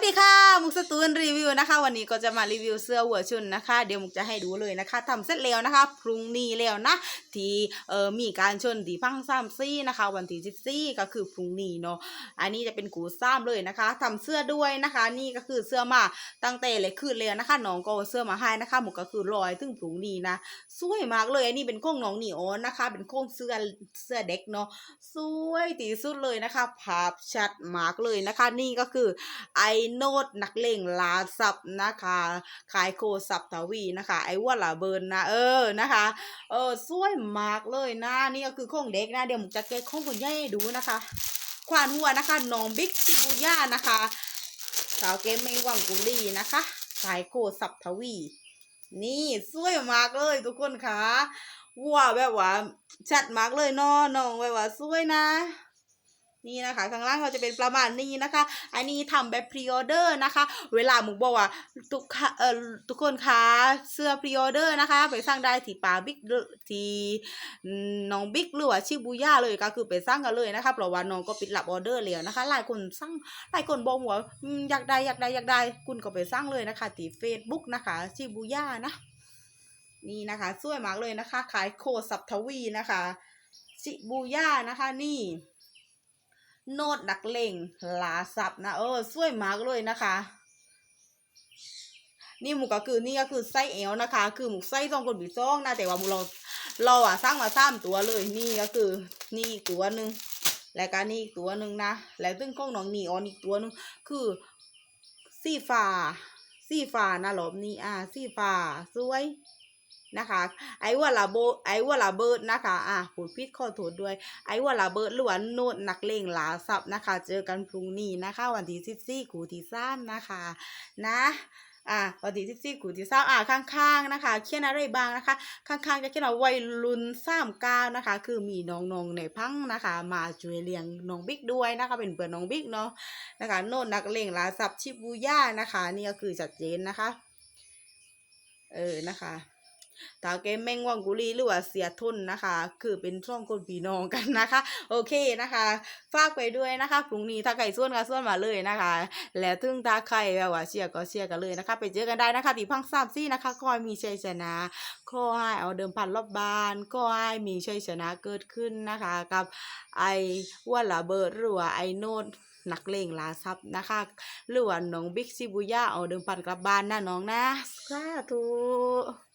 วัสดีค่ะ มุกสตูนรีวิวนะคะ วันนี้ก็จะมารีวิวเสื้อหัวชุนนะคะ เดี๋ยวมุกจะให้ดูเลยนะคะทำเสร็จแล้วนะคะ พรุ่งนี้แล้วนะ ที่เอ่อมีการชนที่พังซ้ำซี่นะคะ วันที่สิบสี่ก็คือพรุ่งนี้เนาะอันนี้จะเป็นกูซ้ำเลยนะคะทำเสื้อด้วยนะคะ นี่ก็คือเสื้อมาตั้งแต่เลยคืนเลยนะคะน้องก็เสื้อมาให้นะคะมุกก็คือลอยถึงพรุ่งนี้นะสวยมากเลยอันนี้เป็นโค้งน้องหนีโอนนะคะ เป็นโค้งเสื้อเสื้อเด็กเนาะสวยที่สุดเลยนะคะภาพชัดมากเลยนะคะ นี่ก็คือไอโนดนักเลงลาซับนะคะขายโคซับทวีนะคะ ไอ้ว่าลาเบิร์นนะเออนะคะเออสวยมากเลยนะนี่ก็คือของเด็กนะเดี๋ยวผมจะเก็ตของคุณย่าให้ดูนะคะ ควานหัวนะคะน้องบิ๊กซิบูย่านะคะ สาวเกมเมงวังกุลีนะคะขายโคซับทวี นี่สวยมากเลยทุกคนคะว้าวแบบว่าชัดมากเลยนาะน้องแบบว่าสวยนะ นี่นะคะข้างล่างเขาจะเป็นประมาณนี้นะคะ อันนี้ทำแบบพรีออเดอร์นะคะ เวลาหมุกบอกว่าทุกเอ่อทุกคนคะเสื้อพรีออเดอร์นะคะ ไปสร้างได้ที่ปาบิ๊กที่น้องบิ๊กหรือว่าชิบูย่าเลยก็คือไปสร้างกันเลยนะคะเพราะว่าน้องก็ปิดรับออเดอร์แล้วนะคะหลายคนสร้างหลายคนบอกว่าอืมอยากได้อยากได้อยากได้คุณก็ไปสร้างเลยนะคะที่เฟซบุ๊กนะคะชิบูย่านะนี่นะคะสวยมากเลยนะคะ ขายโคสับทวีนะคะ ชิบูย่านะคะนี่ โนดดักเล่งลาซับนะเออสวยมากเลยนะคะ นี่หมูก็คือนี่ก็คือไส้เอวนะคะ คือหมูไส้สองคนบีซองนะแต่ว่าหมูเราเราอะสร้างมาสามตัวเลยนี่ก็คือนี่ตัวหนึ่งแล้วก็นี่ตัวหนึ่งนะแล้วซึ่งกล้องน้องนีออนอีกตัวหนึ่งคือสีฟ้าสีฟ้านะหลบนี่อ่าสีฟ้าสวย นะคะไอ้ว่าลาโบไอ้ว่าลาเบิร์ดนะคะอะพูดพิดขอโทษด้วย ไอ้ว่าลาเบิร์ดหรือว่าโนดนักเลงหลาซับนะคะ เจอกันพรุ่งนี้นะคะ วันที่สิบสี่กูที่สามนะคะ นะอะวันที่สิบสี่กูที่สามอะข้างๆนะคะ เขียนอะไรบ้างนะคะ ข้างๆจะเขียนว่าวัยรุ่นสามก้านะคะ คือมีน้องๆในพังนะคะ มาช่วยเลี้ยงน้องบิ๊กด้วยนะคะ เป็นเพื่อนน้องบิ๊กเนาะนะคะโนดนักเลงลาซับชิบูย่านะคะ นี่ก็คือชัดเจนนะคะ เออนะคะ ตาเกแมงวังกุลีหรือว่าเสียทุนนะคะ คือเป็นช่องคนพี่น้องกันนะคะ โอเคนะคะฝากไปด้วยนะคะพรุ่งนี้ถ้าใครส่วนก็ส่วนมาเลยนะคะ แล้วถึงถ้าใครแบบว่าเชียร์ก็เชียร์กันเลยนะคะ ไปเจอกันได้นะคะที่พังสามซี่นะคะขอให้มีชัยชนะขอให้เอาเดิมพันรอบบ้านขอให้มีชัยชนะเกิดขึ้นนะคะ กับไอว่าระเบิดหรือว่าไอโนดนักเลงลาซับนะคะหรือว่าน้องบิ๊กซิบุย่าเอาเดิมพันกลับบ้านนะน้องนะสาธุ